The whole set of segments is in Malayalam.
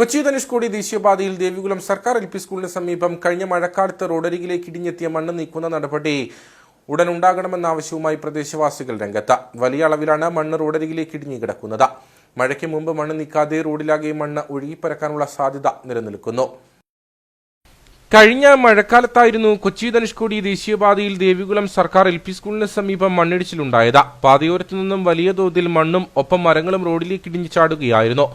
കൊച്ചി ധനുഷ്കോടി ദേശീയപാതയിൽ ദേവികുളം സർക്കാർ എൽ പി സ്കൂളിന് സമീപം കഴിഞ്ഞ മഴക്കാലത്ത് റോഡരികിലേക്ക് ഇടിഞ്ഞെത്തിയ മണ്ണ് നീക്കുന്ന നടപടി ഉടൻ ഉണ്ടാകണമെന്ന ആവശ്യവുമായി പ്രദേശവാസികൾ രംഗത്ത്. വലിയ അളവിലാണ് മണ്ണ് റോഡരികിലേക്ക് ഇടിഞ്ഞു കിടക്കുന്നത് മഴയ്ക്ക് മുമ്പ് മണ്ണ് നീക്കാതെ റോഡിലാകെ മണ്ണ് ഒഴുകിപ്പരക്കാനുള്ള സാധ്യത നിലനിൽക്കുന്നു. കഴിഞ്ഞ മഴക്കാലത്തായിരുന്നു കൊച്ചി ധനുഷ്കോടി ദേശീയപാതയിൽ ദേവികുളം സർക്കാർ എൽ പി സ്കൂളിന് സമീപം മണ്ണിടിച്ചിലുണ്ടായത്. പാതയോരത്തു നിന്നും വലിയ തോതിൽ മണ്ണും ഒപ്പം മരങ്ങളും റോഡിലേക്ക് ഇടിഞ്ഞു ചാടുകയായിരുന്നു.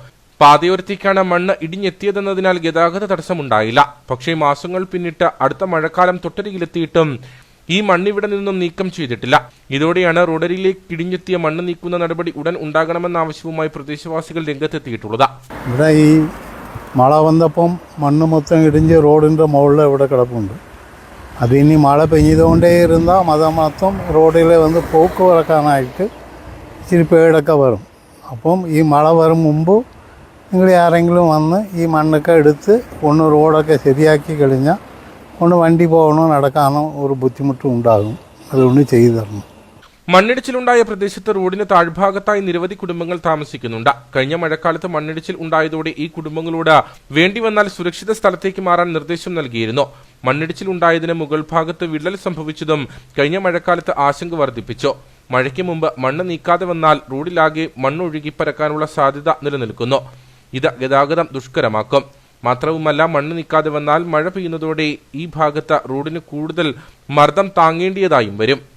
പാതയോരത്തേക്കാണ് മണ്ണ് ഇടിഞ്ഞെത്തിയതെന്നതിനാൽ ഗതാഗത തടസ്സമുണ്ടായില്ല. പക്ഷേ മാസങ്ങൾ പിന്നിട്ട് അടുത്ത മഴക്കാലം തൊട്ടരികിലെത്തിയിട്ടും ഈ മണ്ണിവിടെ നിന്നും നീക്കം ചെയ്തിട്ടില്ല. ഇതോടെയാണ് റോഡരിയിലേക്ക് ഇടിഞ്ഞെത്തിയ മണ്ണ് നീക്കുന്ന നടപടി ഉടൻ ഉണ്ടാകണമെന്ന ആവശ്യവുമായി പ്രദേശവാസികൾ രംഗത്തെത്തിയിട്ടുള്ളത്. ഇവിടെ ഈ മഴ വന്നപ്പം മണ്ണ് മൊത്തം ഇടിഞ്ഞ് റോഡിന്റെ മുകളിൽ ഇവിടെ കിടപ്പുണ്ട്. അത് ഇനി മഴ പെയ്തുകൊണ്ടേ ഇരുന്നാൽ മത മൊത്തം റോഡിൽ വന്ന് പോക്ക് കിടക്കാനായിട്ട് ഇച്ചിരി പേടൊക്കെ വരും. അപ്പം ഈ മഴ വരും മുമ്പ് നിങ്ങൾ ആരെങ്കിലും വന്ന് ഈ മണ്ണൊക്കെ എടുത്ത് ഒന്ന് റോഡൊക്കെ ശരിയാക്കി കഴിഞ്ഞാൽ ഒന്ന് വണ്ടി പോകണോ നടക്കാനോ ഒരു ബുദ്ധിമുട്ടും ഉണ്ടാകും. അതുകൊണ്ട് ചെയ്തു തരണം. മണ്ണിടിച്ചിലുണ്ടായ പ്രദേശത്ത് റോഡിന് താഴ്ഭാഗത്തായി നിരവധി കുടുംബങ്ങൾ താമസിക്കുന്നുണ്ട്. കഴിഞ്ഞ മഴക്കാലത്ത് മണ്ണിടിച്ചിൽ ഉണ്ടായതോടെ ഈ കുടുംബങ്ങളോട് വേണ്ടി വന്നാൽ സുരക്ഷിത സ്ഥലത്തേക്ക് മാറാൻ നിർദ്ദേശം നൽകിയിരുന്നു. മണ്ണിടിച്ചിൽ ഉണ്ടായതിന് മുകൾ ഭാഗത്ത് വിള്ളൽ സംഭവിച്ചതും കഴിഞ്ഞ മഴക്കാലത്ത് ആശങ്ക വർദ്ധിപ്പിച്ചു. മഴയ്ക്ക് മുമ്പ് മണ്ണ് നീക്കാതെ വന്നാൽ റോഡിലാകെ മണ്ണൊഴുകി പരക്കാനുള്ള സാധ്യത നിലനിൽക്കുന്നു. ഇത് ഗതാഗതം ദുഷ്കരമാക്കും. മാത്രവുമല്ല മണ്ണ് നീക്കാതെ വന്നാൽ മഴ പെയ്യുന്നതോടെ ഈ ഭാഗത്ത് റോഡിന് കൂടുതൽ മർദ്ദം താങ്ങേണ്ടിയതായും വരും.